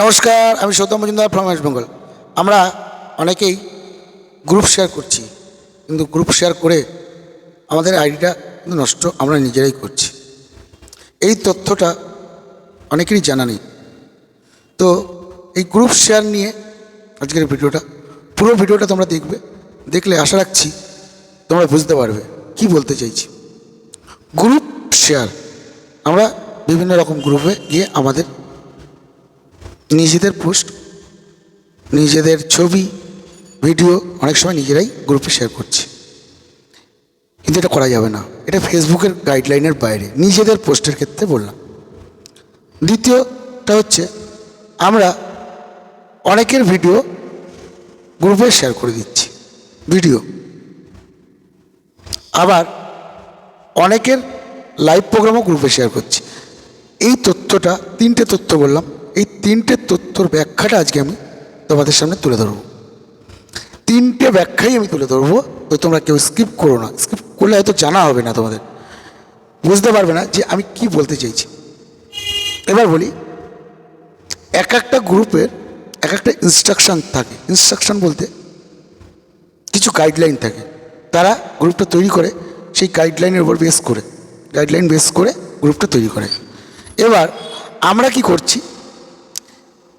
নমস্কার, আমি Soutam Majumdar from West Bengal আমরা অনেকেই গ্রুপ শেয়ার করছি, কিন্তু গ্রুপ শেয়ার করে আমাদের আইডিটা কিন্তু নষ্ট আমরা নিজেরাই করছি। এই তথ্যটা অনেকেরই জানা নেই। তো এই গ্রুপ শেয়ার নিয়ে আজকের ভিডিওটা, পুরো ভিডিওটা তোমরা দেখবে, দেখলে আশা রাখছি তোমরা বুঝতে পারবে কি বলতে চাইছি। গ্রুপ শেয়ার আমরা বিভিন্ন রকম গ্রুপে গিয়ে আমাদের নিজেদের পোস্ট, নিজেদের ছবি, ভিডিও অনেক সময় নিজেরাই গ্রুপে শেয়ার করছি। কিন্তু এটা করা যাবে না। এটা ফেসবুকের গাইডলাইনের বাইরে, নিজেদের পোস্টের ক্ষেত্রে বললাম। দ্বিতীয়টা হচ্ছে, আমরা অনেকের ভিডিও গ্রুপে শেয়ার করে দিচ্ছি, ভিডিও। আবার অনেকের লাইভ প্রোগ্রামও গ্রুপে শেয়ার করছি। এই তথ্যটা, তিনটে তথ্য বললাম। তিনটে তথ্যর ব্যাখ্যাটা আজকে আমি তোমাদের সামনে তুলে ধরবো। তিনটে ব্যাখ্যাই আমি তুলে ধরবো, তো তোমরা কেউ স্কিপ করো না। স্কিপ করলে হয়তো জানা হবে না তোমাদের। বুঝতে পারবে না যে আমি কি বলতে চাইছি। এবার বলি, এক একটা গ্রুপের এক একটা ইনস্ট্রাকশন থাকে। ইনস্ট্রাকশন বলতে কিছু গাইডলাইন থাকে। তারা গ্রুপটা তৈরি করে, সেই গাইডলাইনের উপর বেস করে। গাইডলাইন বেস করে গ্রুপটা তৈরি করে। এবার আমরা কি করছি?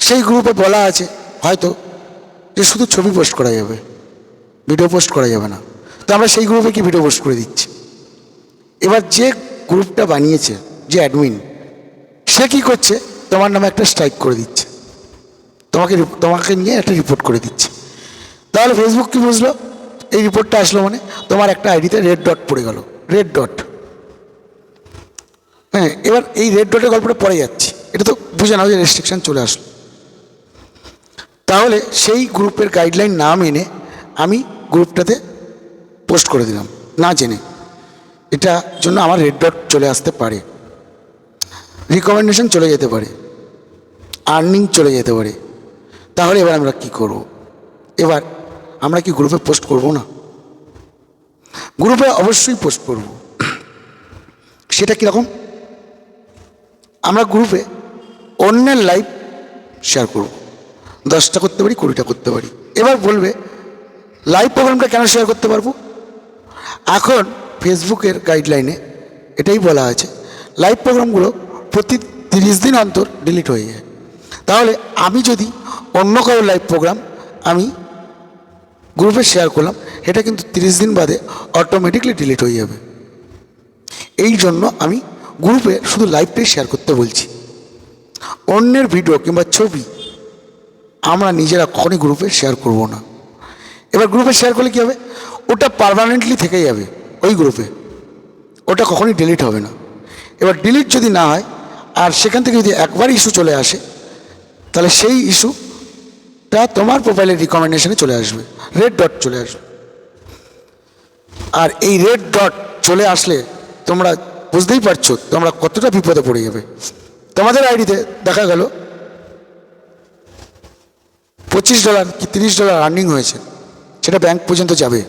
সেই গ্রুপে বলা আছে, হয়তো যে শুধু ছবি পোস্ট করা যাবে, ভিডিও পোস্ট করা যাবে না। তো আমরা সেই গ্রুপে কি ভিডিও পোস্ট করে দিচ্ছি? এবার যে গ্রুপটা বানিয়েছে, যে অ্যাডমিন, সে কি করছে? তোমার নামে একটা স্ট্রাইক করে দিচ্ছে। তোমাকে তোমাকে নিয়ে একটা রিপোর্ট করে দিচ্ছে। তাহলে ফেসবুক কি বুঝলো? এই রিপোর্টটা আসলো মানে তোমার একটা আইডিতে রেড ডট পড়ে গেল। রেড ডট হ্যাঁ এবার এই রেড ডটের গল্পটা পরে যাচ্ছি। এটা তো বুঝে নাও যে রেস্ট্রিকশন চলে আসলো। তাহলে সেই গ্রুপের গাইডলাইন না মেনে আমি গ্রুপটাতে পোস্ট করে দিলাম, না জেনে। এটা জন্য আমার রেড ডট চলে আসতে পারে। রিকমেন্ডেশন চলে যেতে পারে। আর্নিং চলে যেতে পারে। তাহলে এবার আমরা কি করব? এবার আমরা কি গ্রুপে পোস্ট করব না? গ্রুপে অবশ্যই পোস্ট করব। সেটা কীরকম? আমরা গ্রুপে অন্যের লাইভ শেয়ার করব। দশটা করতে পারি, কুড়িটা করতে পারি। এবার বলবে লাইভ প্রোগ্রামটা কেন শেয়ার করতে পারব? এখন ফেসবুকের গাইডলাইনে এটাই বলা আছে লাইভ প্রোগ্রামগুলো প্রতি তিরিশ দিন অন্তর ডিলিট হয়ে যায়। তাহলে আমি যদি অন্য কারও লাইভ প্রোগ্রাম আমি গ্রুপে শেয়ার করলাম, এটা কিন্তু তিরিশ দিন বাদে অটোমেটিকলি ডিলিট হয়ে যাবে। এই জন্য আমি গ্রুপে শুধু লাইভটাই শেয়ার করতে বলছি। অন্যের ভিডিও কিংবা ছবি আমরা নিজেরা কখনই গ্রুপে শেয়ার করব না। এবার গ্রুপে শেয়ার করলে কী হবে? ওটা পারমানেন্টলি থেকে যাবে ওই গ্রুপে ওটা কখনই ডিলিট হবে না। এবার ডিলিট যদি না হয়, আর সেখান থেকে যদি একবার ইস্যু চলে আসে, তাহলে সেই ইস্যুটা তোমার প্রোফাইলের রিকমেন্ডেশনে চলে আসবে। রেড ডট চলে আসবে। আর এই রেড ডট চলে আসলে তোমরা বুঝতেই পারছ তোমরা কতটা বিপদে পড়ে যাবে। তোমাদের আইডিতে দেখা গেল পঁচিশ ডলার কি তিরিশ ডলার আর্নিং হয়েছে, সেটা ব্যাংক পর্যন্ত যাবে।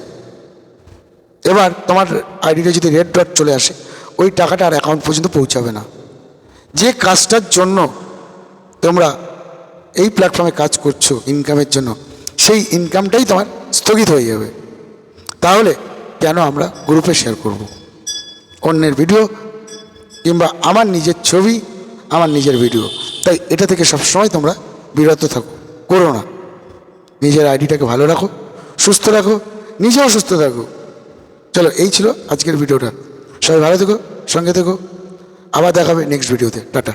এবার তোমার আইডিটা যদি রেড ডট চলে আসে, ওই টাকাটা আর অ্যাকাউন্ট পর্যন্ত পৌঁছাবে না। যে কাজটার জন্য তোমরা এই প্ল্যাটফর্মে কাজ করছ ইনকামের জন্য, সেই ইনকামটাই তোমার স্থগিত হয়ে যাবে। তাহলে কেন আমরা গ্রুপে শেয়ার করব। অন্যের ভিডিও কিংবা আমার নিজের ছবি, আমার নিজের ভিডিও তাই এটা থেকে সবসময় তোমরা বিরত থাকো, করো না। নিজের আইডিটাকে ভালো রাখো, সুস্থ রাখো, নিজেও সুস্থ থাকো। চলো, এই ছিল আজকের ভিডিওটা। সবাই ভালো থেকো, সঙ্গে থেকো। আবার দেখাবে নেক্সট ভিডিওতে টাটা।